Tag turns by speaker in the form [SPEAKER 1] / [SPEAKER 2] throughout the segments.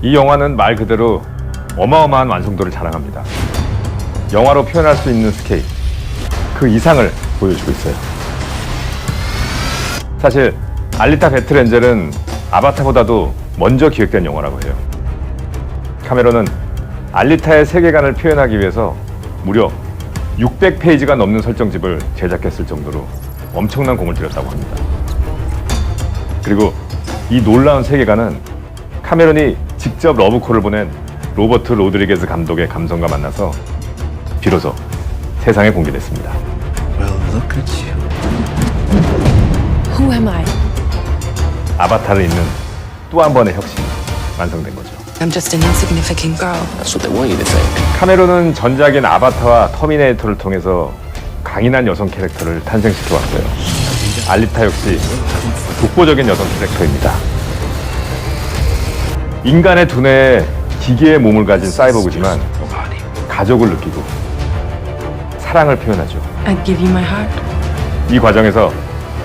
[SPEAKER 1] 이 영화는 말 그대로 어마어마한 완성도를 자랑합니다. 영화로 표현할 수 있는 스케일, 그 이상을 보여주고 있어요. 사실 알리타 배틀엔젤은 아바타보다도 먼저 기획된 영화라고 해요. 카메론은 알리타의 세계관을 표현하기 위해서 무려 600페이지가 넘는 설정집을 제작했을 정도로 엄청난 공을 들였다고 합니다. 그리고 이 놀라운 세계관은 카메론이 직접 러브콜을 보낸 로버트 로드리게즈 감독의 감성과 만나서 비로소 세상에 공개됐습니다.
[SPEAKER 2] Well, look at you.
[SPEAKER 3] Who am I?
[SPEAKER 1] 아바타를 잇는 또 한 번의 혁신이 완성된 거죠.
[SPEAKER 3] I'm just an insignificant girl.
[SPEAKER 2] That's what they want you to think.
[SPEAKER 1] 카메론은 전작인 아바타와 터미네이터를 통해서 강인한 여성 캐릭터를 탄생시켜 왔어요. 알리타 역시 독보적인 여성 캐릭터입니다. 인간의 두뇌에 기계의 몸을 가진 사이보그지만 가족을 느끼고 사랑을 표현하죠.
[SPEAKER 3] I'd give you my heart.
[SPEAKER 1] 이 과정에서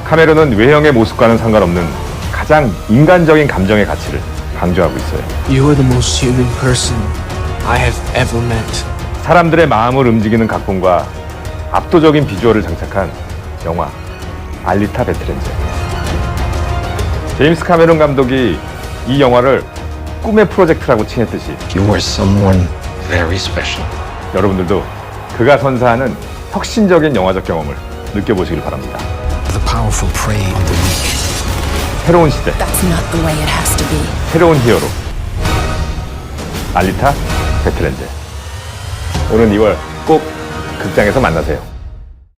[SPEAKER 1] 카메론은 외형의 모습과는 상관없는 가장 인간적인 감정의 가치를 강조하고 있어요.
[SPEAKER 2] You are the most human person I have ever met.
[SPEAKER 1] 사람들의 마음을 움직이는 각본과 압도적인 비주얼을 장착한 영화 알리타 배틀엔젤. 제임스 카메론 감독이 이 영화를 꿈의 프로젝트라고 칭했듯이
[SPEAKER 4] You are someone very special.
[SPEAKER 1] 여러분들도 그가 선사하는 혁신적인 영화적 경험을 느껴보시길 바랍니다.
[SPEAKER 4] The powerful prey on the weak.
[SPEAKER 1] 새로운 시대,
[SPEAKER 3] That's not the way it has to be.
[SPEAKER 1] 새로운 히어로. 알리타 배틀엔젤. 오는 2월 꼭 극장에서 만나세요.